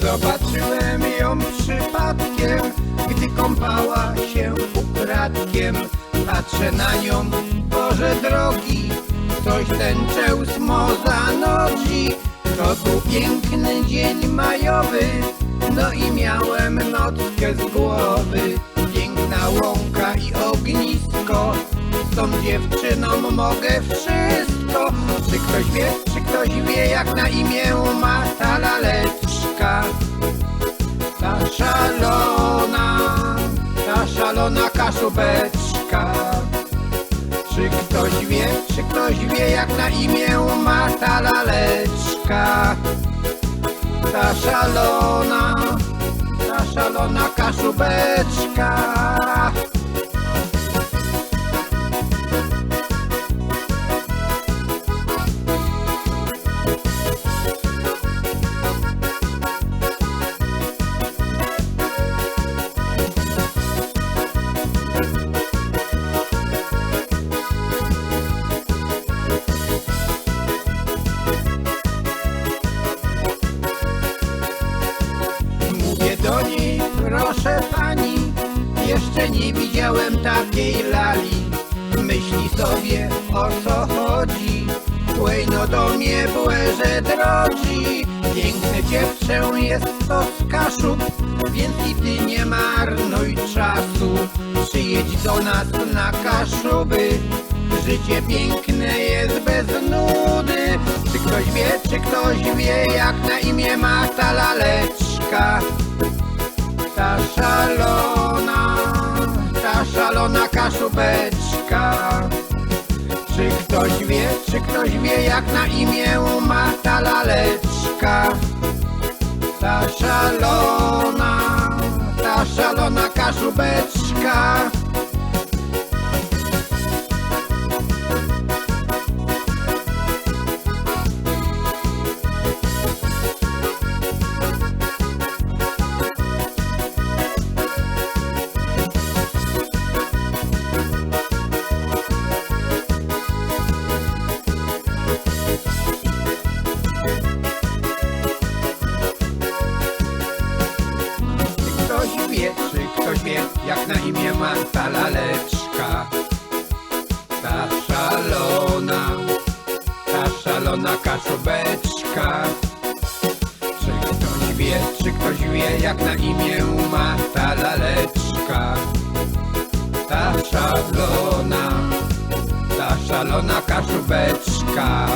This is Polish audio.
Zobaczyłem ją przypadkiem, kąpała się ukradkiem. Patrzę na nią, Boże drogi, ktoś ten czełz moza nodzi. To był piękny dzień majowy, no i miałem nockę z głowy. Piękna łąka i ognisko, z tą dziewczyną mogę wszystko. Czy ktoś wie, czy ktoś wie, jak na imię ma ta laleczka? Ta szalona, szalona kaszubeczka. Czy ktoś wie, czy ktoś wie, jak na imię ma ta laleczka? Ta szalona, ta szalona kaszubeczka. Proszę pani, jeszcze nie widziałem takiej lali. Myśli sobie, o co chodzi, Łejno do mnie błęże drodzi. Piękne dziewczę jest to z Kaszub, więc i ty nie marnuj czasu. Przyjedź do nas na Kaszuby, życie piękne jest bez nudy. Czy ktoś wie, czy ktoś wie, jak na imię ma ta laleczka? Ta szalona, ta szalona kaszubeczka. Czy ktoś wie, czy ktoś wie, jak na imię ma ta laleczka? Ta szalona, ta szalona kaszubeczka. Jak na imię ma ta laleczka? Ta szalona, ta szalona kaszubeczka. Czy ktoś wie, czy ktoś wie, jak na imię ma ta laleczka? Ta szalona, ta szalona kaszubeczka.